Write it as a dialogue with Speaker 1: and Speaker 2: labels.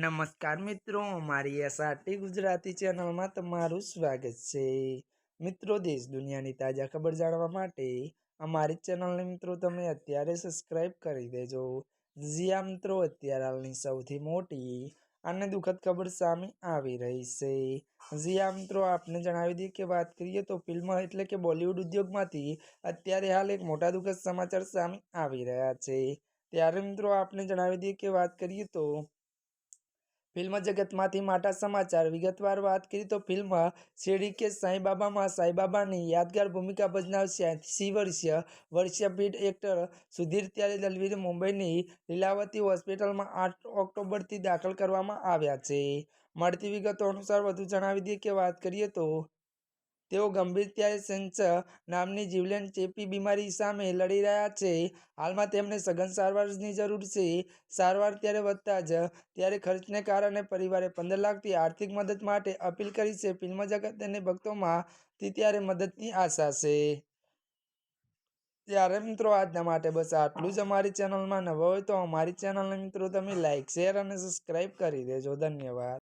Speaker 1: નમસ્કાર મિત્રો, અમારી એસઆરટી ગુજરાતી ચેનલમાં તમારું સ્વાગત છે. મિત્રો, દેશ દુનિયાની તાજા ખબર જાણવા માટે અમારી ચેનલને મિત્રો તમે અત્યારે સબસ્ક્રાઇબ કરી દેજો. જ્યાં મિત્રો, અત્યારે હાલની સૌથી મોટી અને દુઃખદ ખબર સામે આવી રહી છે. જ્યાં મિત્રો, આપને જણાવી દઈએ કે વાત કરીએ તો ફિલ્મ એટલે કે બોલિવૂડ ઉદ્યોગમાંથી અત્યારે હાલ એક મોટા દુઃખદ સમાચાર સામે આવી રહ્યા છે. ત્યારે મિત્રો, આપને જણાવી દઈએ કે વાત કરીએ તો ફિલ્મ જગતમાંથી માટા સમાચાર. વિગતવાર વાત કરીએ તો ફિલ્મ શેરી કે સાંઈબાબામાં સાંઈબાબાની યાદગાર ભૂમિકા ભજનાવશે એંસી વર્ષીય વર્ષીય પીઢ એક્ટર સુધીર ત્યારે દલવીર મુંબઈની લીલાવતી હોસ્પિટલમાં આઠ ઓક્ટોબરથી દાખલ કરવામાં આવ્યા છે. મળતી વિગતો અનુસાર વધુ જણાવી દઈએ કે વાત કરીએ તો તેઓ ગંભીર ત્યારે સેન્સર નામની જીવલેણ ચેપી બીમારી સામે લડી રહ્યા છે. હાલમાં તેમને સઘન સારવારની જરૂર છે. સારવાર ત્યારે વધતા જ, ત્યારે ખર્ચને કારણે પરિવારે પંદર લાખથી આર્થિક મદદ માટે અપીલ કરી છે. ફિલ્મ જગત અને ભક્તોમાંથી ત્યારે મદદની આશા છે. ત્યારે મિત્રો આજના માટે બસ આટલું જ અમારી ચેનલમાં નવો હોય તો અમારી ચેનલને મિત્રો તમે લાઇક શેર અને સબસ્ક્રાઈબ કરી દેજો. ધન્યવાદ.